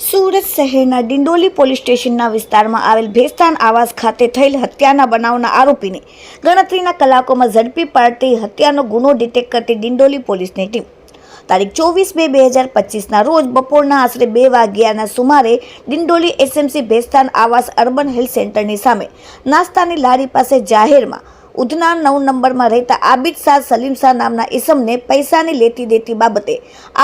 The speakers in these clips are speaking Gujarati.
સુરત શહેરના ડિંડોલી પોલીસ સ્ટેશનના વિસ્તારમાં આવેલ ભેસ્તાન આવાસ ખાતે થયેલ હત્યાના બનાવના આરોપીને ગણતરીના કલાકોમાં ઝડપી પાડતી હત્યાનો ગુનો ડિટેક્ટ કરતી ડિંડોલી પોલીસની ટીમ. તારીખ ચોવીસ બે બે હજાર પચીસના રોજ બપોરના આશરે બે વાગ્યાના સુમારે ડિંડોલી એસએમસી ભેસ્તાન આવાસ અર્બન હેલ્થ સેન્ટરની સામે નાસ્તાની લારી પાસે જાહેરમાં ઉધના નવ નંબરમાં રહેતા આબિદ શાહ સલીમ શાહ નામના ઈસમને પૈસાની લેતી દેતી બાબતે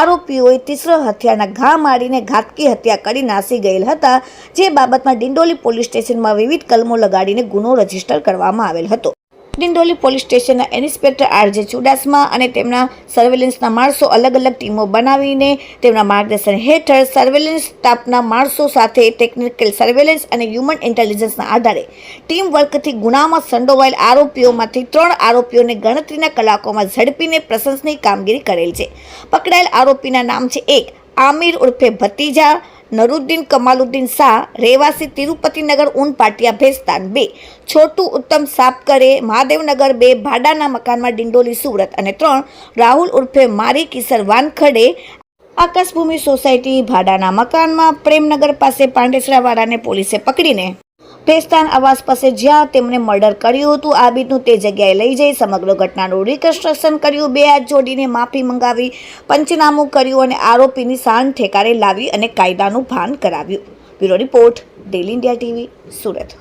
આરોપીઓએ તીસરો હથિયારના ઘા મારીને ઘાતકી હત્યા કરી નાસી ગયેલ હતા, જે બાબતમાં ડિંડોલી પોલીસ સ્ટેશનમાં વિવિધ કલમો લગાડીને ગુનો રજિસ્ટર કરવામાં આવેલ હતો. ડિંડોલી પોલીસ સ્ટેશનના ઇન્સ્પેક્ટર આરજે ચુડાસમા અને તેમના સર્વેલન્સના માણસો અલગ અલગ ટીમો બનાવીને તેમના માર્ગદર્શન હેઠળ સર્વેલન્સ સ્ટાફના માણસો સાથે ટેકનિકલ સર્વેલન્સ અને હ્યુમન ઇન્ટેલિજન્સના આધારે ટીમ વર્કથી ગુનામાં સંડોવાયેલ આરોપીઓમાંથી ત્રણ આરોપીઓને ગણતરીના કલાકોમાં ઝડપીને પ્રશંસનીય કામગીરી કરેલ છે. પકડાયેલ આરોપીના નામ છે એક આમિર ઉર્ફે ભતીજા નરુદ્દીન કમાલુદ્દીન શાહ રહેવાસી તિરુપતિનગર ઊન પાટિયા ભેસ્તાન. બે, છોટુ ઉત્તમ સાપકરે મહાદેવનગર બે ભાડાના મકાનમાં ડિંડોલી સુરત અને ત્રણ, રાહુલ ઉર્ફે મારી કિશર વાનખડે આકાશભૂમિ સોસાયટી ભાડાના મકાનમાં પ્રેમનગર પાસે પાંડેસરાવાળાને પોલીસે પકડીને ભેસ્તાન આવાસ પાસે જ્યાં તેમણે મર્ડર કર્યું હતું, આબિદનું તે જગ્યાએ લઈ જઈ સમગ્ર ઘટનાનું રિકન્સ્ટ્રક્શન કર્યું. બે હાથ જોડીને માફી મંગાવી, પંચનામું કર્યું અને આરોપીની શાન ઠેકાણે લાવી અને કાયદાનું ભાન કરાવ્યું. Bureau report daily India TV, Surat.